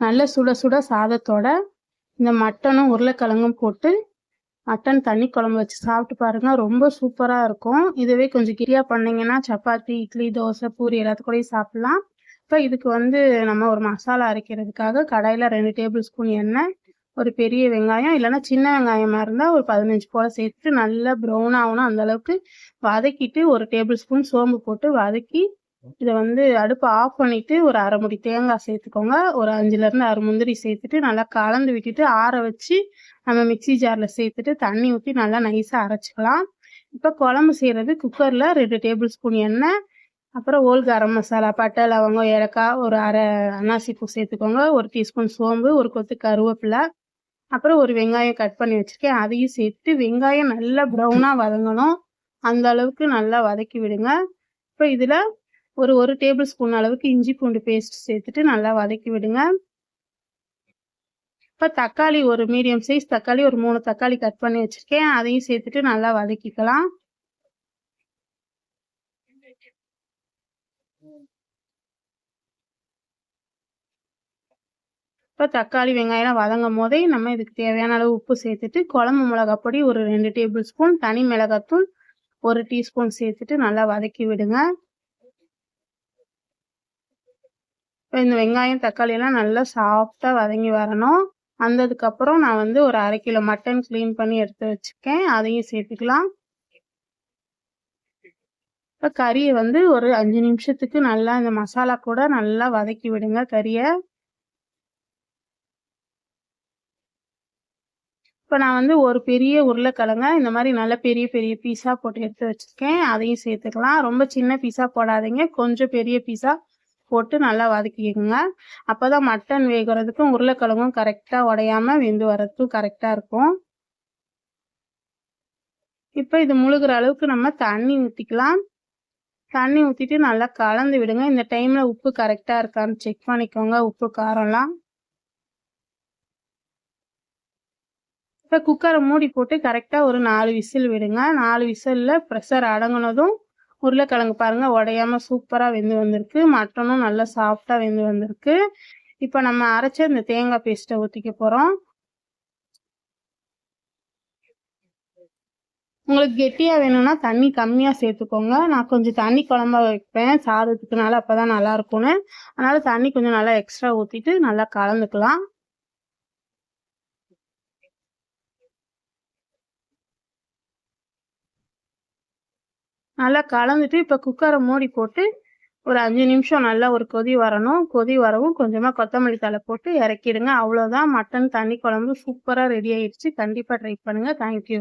நல்ல சுட சுட சாதத்தோட இந்த மட்டனும் உருளைக்கிழங்கும் போட்டு மட்டன் தண்ணி குழம்பு வச்சு சாப்பிட்டு பாருங்க. ரொம்ப சூப்பராக இருக்கும். இதுவே கொஞ்சம் கிரியா பண்ணிங்கன்னா சப்பாத்தி இட்லி தோசை பூரி எல்லாத்து கூடயும் சாப்பிட்லாம். இப்போ இதுக்கு வந்து நம்ம ஒரு மசாலா அரைக்கிறதுக்காக கடாயில் ரெண்டு டேபிள் ஸ்பூன் எண்ணெய் ஒரு பெரிய வெங்காயம் இல்லைன்னா சின்ன வெங்காயமாக இருந்தால் ஒரு பதினஞ்சு போல் சேர்த்துட்டு நல்லா ப்ரௌன் ஆகணும். அந்தளவுக்கு வதக்கிட்டு ஒரு டேபிள் ஸ்பூன் சோம்பு போட்டு வதக்கி இதை வந்து அடுப்பை ஆஃப் பண்ணிட்டு ஒரு அரை முடி தேங்காய் சேர்த்துக்கோங்க. ஒரு அஞ்சுலேருந்து அரை முந்திரி சேர்த்துட்டு நல்லா கலந்து விட்டுட்டு ஆற வச்சு நம்ம மிக்சி ஜாரில் சேர்த்துட்டு தண்ணி ஊற்றி நல்லா நைஸாக அரைச்சிக்கலாம். இப்போ குழம்பு செய்கிறது குக்கரில் ரெண்டு டேபிள் ஸ்பூன் எண்ணெய் அப்புறம் ஓல் கரம் மசாலா பட்டை லவங்கம் ஏலக்காய் ஒரு அரை அன்னாசி பூ சேர்த்துக்கோங்க. ஒரு டீஸ்பூன் சோம்பு ஒரு கொத்து கருவேப்பிலை அப்புறம் ஒரு வெங்காயம் கட் பண்ணி வச்சுருக்கேன். அதையும் சேர்த்துட்டு வெங்காயம் நல்லா ப்ரௌனாக வதங்கணும். அந்த அளவுக்கு நல்லா வதக்கி விடுங்க. இப்போ இதில் ஒரு ஒரு டேபிள் ஸ்பூன் அளவுக்கு இஞ்சி பூண்டு பேஸ்ட் சேர்த்துட்டு நல்லா வதக்கி விடுங்க. இப்போ தக்காளி ஒரு மீடியம் சைஸ் தக்காளி ஒரு மூணு தக்காளி கட் பண்ணி வச்சுருக்கேன். அதையும் சேர்த்துட்டு நல்லா வதக்கிக்கலாம். இப்போ தக்காளி வெங்காயம் வதங்கும் போதே நம்ம இதுக்கு தேவையான அளவு உப்பு சேர்த்துட்டு குழம்பு மிளகாப்பொடி ஒரு ரெண்டு டேபிள் ஸ்பூன் தனி மிளகாத்தூள் ஒரு டீஸ்பூன் சேர்த்துட்டு நல்லா வதக்கி விடுங்க. இப்போ இந்த வெங்காயம் தக்காளி எல்லாம் நல்லா சாஃப்டாக வதங்கி வரணும். வந்ததுக்கப்புறம் நான் வந்து ஒரு அரை கிலோ மட்டன் க்ளீன் பண்ணி எடுத்து வச்சுருக்கேன். அதையும் சேர்த்துக்கலாம். இப்போ கறியை வந்து ஒரு அஞ்சு நிமிஷத்துக்கு நல்லா இந்த மசாலா கூட நல்லா வதக்கி விடுங்க கறியை. இப்போ நான் வந்து ஒரு பெரிய உருளைக்கிழங்க இந்த மாதிரி நல்ல பெரிய பெரிய பீஸாக போட்டு எடுத்து வச்சுருக்கேன். அதையும் சேர்த்துக்கலாம். ரொம்ப சின்ன பீஸாக போடாதீங்க. கொஞ்சம் பெரிய பீஸாக போட்டு நல்லா வதக்கிக்கோங்க. அப்போ தான் மட்டன் வேகிறதுக்கும் உருளைக்கிழங்கும் கரெக்டாக உடையாம வெந்து வரதுக்கும் கரெக்டாக இருக்கும். இப்போ இது முழுகிற அளவுக்கு நம்ம தண்ணி ஊற்றிக்கலாம் தண்ணி ஊற்றிட்டு நல்லா கலந்து விடுங்க. இந்த டைமில் உப்பு கரெக்டாக இருக்கான்னு செக் பண்ணிக்கோங்க. உப்பு காரம்லாம். இப்போ குக்கரை மூடி போட்டு கரெக்டாக ஒரு நாலு விசில் விடுங்க. நாலு விசிலில் ப்ரெஷர் அடங்கினதும் உருளைக்கிழங்கு பாருங்க உடையாம சூப்பராக வெந்து வந்திருக்கு. மட்டனும் நல்லா சாஃப்டாக வெந்து வந்திருக்கு. இப்போ நம்ம அரைச்ச இந்த தேங்காய் பேஸ்ட்டை ஊற்றிக்க போகிறோம் உங்களுக்கு கெட்டியாக வேணும்னா தண்ணி கம்மியாக சேர்த்துக்கோங்க. நான் கொஞ்சம் தண்ணி குழம்பா வைப்பேன். சாதத்துக்குனால அப்போ தான் நல்லா இருக்கும்னு. அதனால் தண்ணி கொஞ்சம் நல்லா எக்ஸ்ட்ரா ஊற்றிட்டு நல்லா கலந்துக்கலாம். நல்லா கலந்துட்டு இப்போ குக்கரை மூடி போட்டு ஒரு அஞ்சு நிமிஷம் நல்லா ஒரு கொதி வரணும். கொதி வரவும் கொஞ்சமாக கொத்தமல்லி தலை போட்டு இறக்கிடுங்க. அவ்வளோதான் மட்டன் தண்ணி குழம்பு சூப்பராக ரெடி ஆயிடுச்சு. கண்டிப்பாக ட்ரை பண்ணுங்கள் தேங்க்யூ